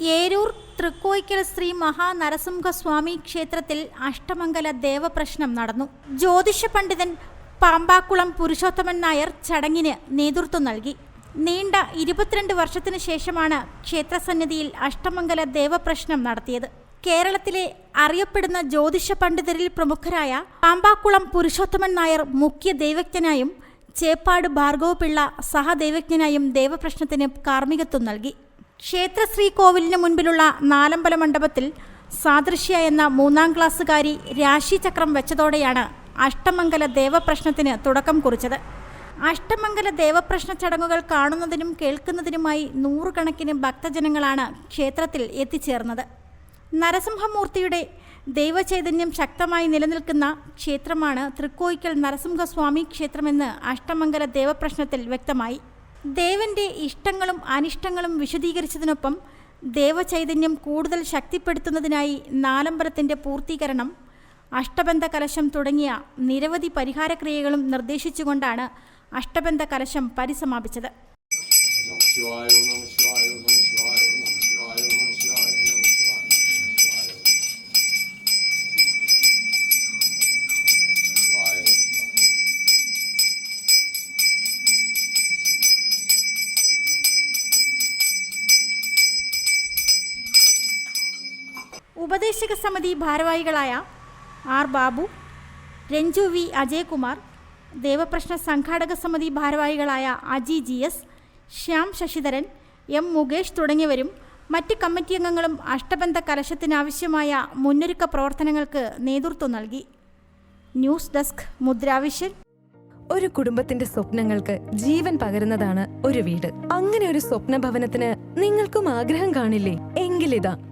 ഏരൂർ തൃക്കോയ്ക്കൽ ശ്രീ മഹാനരസിംഹസ്വാമി ക്ഷേത്രത്തിൽ അഷ്ടമംഗല ദേവപ്രശ്നം നടന്നു. ജ്യോതിഷ പണ്ഡിതൻ പാമ്പാക്കുളം പുരുഷോത്തമൻ നായർ ചടങ്ങിന് നേതൃത്വം നൽകി. നീണ്ട ഇരുപത്തിരണ്ട് വർഷത്തിനു ശേഷമാണ് ക്ഷേത്രസന്നിധിയിൽ അഷ്ടമംഗല ദേവപ്രശ്നം നടത്തിയത്. കേരളത്തിലെ അറിയപ്പെടുന്ന ജ്യോതിഷ പണ്ഡിതരിൽ പ്രമുഖരായ പാമ്പാക്കുളം പുരുഷോത്തമൻ നായർ മുഖ്യ ദൈവജ്ഞനായും ചേപ്പാട് ഭാർഗവപിള്ള സഹദൈവജ്ഞനായും ദേവപ്രശ്നത്തിന് കാർമ്മികത്വം നൽകി. ക്ഷേത്ര ശ്രീകോവിലിന് മുൻപിലുള്ള നാലമ്പല മണ്ഡപത്തിൽ സാദൃശ്യ എന്ന മൂന്നാം ക്ലാസ്സുകാരി രാശിചക്രം വെച്ചതോടെയാണ് അഷ്ടമംഗല ദേവപ്രശ്നത്തിന് തുടക്കം കുറിച്ചത്. അഷ്ടമംഗല ദേവപ്രശ്ന ചടങ്ങുകൾ കാണുന്നതിനും കേൾക്കുന്നതിനുമായി നൂറുകണക്കിന് ഭക്തജനങ്ങളാണ് ക്ഷേത്രത്തിൽ എത്തിച്ചേർന്നത്. നരസിംഹമൂർത്തിയുടെ ദൈവചൈതന്യം ശക്തമായി നിലനിൽക്കുന്ന ക്ഷേത്രമാണ് തൃക്കോയിക്കൽ നരസിംഹസ്വാമി ക്ഷേത്രമെന്ന് അഷ്ടമംഗല ദേവപ്രശ്നത്തിൽ വ്യക്തമായി. ദേവന്റെ ഇഷ്ടങ്ങളും അനിഷ്ടങ്ങളും വിശദീകരിച്ചതിനൊപ്പം ദേവചൈതന്യം കൂടുതൽ ശക്തിപ്പെടുത്തുന്നതിനായി നാലമ്പലത്തിന്റെ പൂർത്തീകരണം അഷ്ടബന്ധ കലശം തുടങ്ങിയ നിരവധി പരിഹാരക്രിയകളും നിർദ്ദേശിച്ചുകൊണ്ടാണ് അഷ്ടബന്ധ കലശം പരിസമാപിച്ചത് ഉപദേശക സമിതി ഭാരവാഹികളായ ആർ ബാബു രഞ്ജു വി അജയകുമാർ ദേവപ്രശ്ന സംഘാടക സമിതി ഭാരവാഹികളായ Aji G S Shyam Sasidharan M Mukesh തുടങ്ങിയവരും മറ്റ് കമ്മിറ്റി അംഗങ്ങളും അഷ്ടബന്ധ കലശത്തിനാവശ്യമായ മുന്നൊരുക്ക പ്രവർത്തനങ്ങൾക്ക് നേതൃത്വം നൽകി. ന്യൂസ് ഡെസ്ക് മുദ്രാവിശ്യൻ ഒരു കുടുംബത്തിന്റെ സ്വപ്നങ്ങൾക്ക് ജീവൻ പകരുന്നതാണ് ഒരു വീട്. അങ്ങനെ ഒരു സ്വപ്ന ഭവനത്തിന് നിങ്ങൾക്കും ആഗ്രഹം കാണില്ലേ? എങ്കിലിതാ